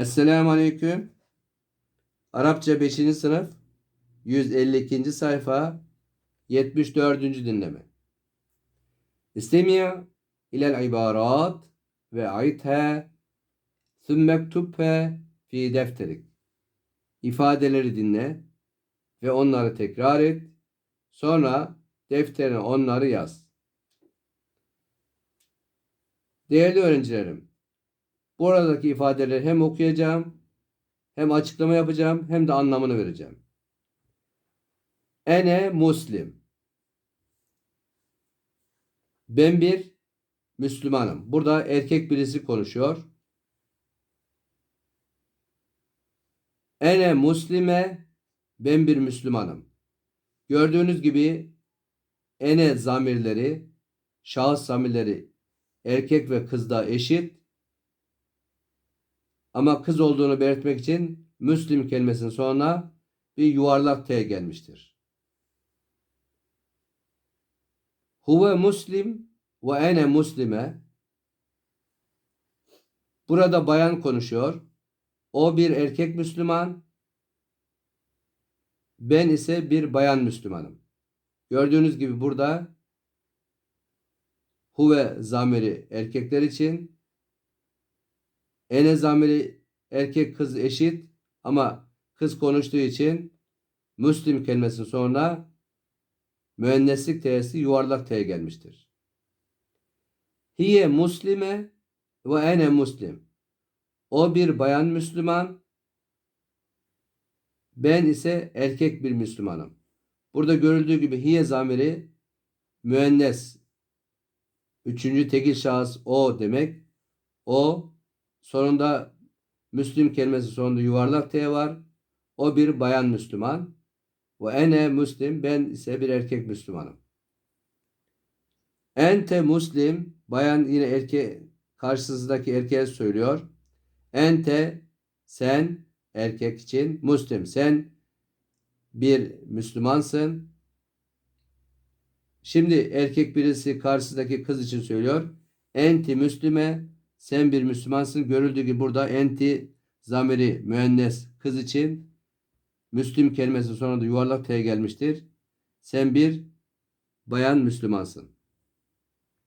Esselamu Aleyküm. Arapça 5. sınıf 152. sayfa 74. dinleme. İstemiya ilel ibarat ve aithe sümmektubhe fi defterik. İfadeleri dinle ve onları tekrar et. Sonra defterine onları yaz. Değerli öğrencilerim, Buradaki ifadeleri hem okuyacağım, hem açıklama yapacağım, hem de anlamını vereceğim. Ene muslim. Ben bir Müslümanım. Burada erkek birisi konuşuyor. Ene muslime ben bir Müslümanım. Gördüğünüz gibi ene zamirleri, şahıs zamirleri erkek ve kızda eşit. Ama kız olduğunu belirtmek için Müslim kelimesinin sonuna bir yuvarlak T gelmiştir. Huve muslim ve ene muslime. Burada bayan konuşuyor. O bir erkek Müslüman. Ben ise bir bayan Müslümanım. Gördüğünüz gibi burada huve zamiri erkekler için Ene zamiri erkek kız eşit ama kız konuştuğu için Müslim kelimesinin sonuna müenneslik t'si yuvarlak t gelmiştir. Hiye muslime ve ene muslim. O bir bayan Müslüman. Ben ise erkek bir Müslümanım. Burada görüldüğü gibi hiye zamiri müennes. Üçüncü tekil şahıs o demek. O Sonunda Müslim kelimesi sonunda yuvarlak T var. O bir bayan Müslüman. Ve ene Müslim. Ben ise bir erkek Müslümanım. Ente Müslim. Bayan yine erkek karşısındaki erkeğe söylüyor. Ente sen erkek için Müslim. Sen bir Müslümansın. Şimdi erkek birisi karşısındaki kız için söylüyor. Enti Müslüme sen bir Müslümansın. Görüldüğü gibi burada enti zamiri müennes kız için Müslüm kelimesi sonunda yuvarlak T gelmiştir. Sen bir bayan Müslümansın.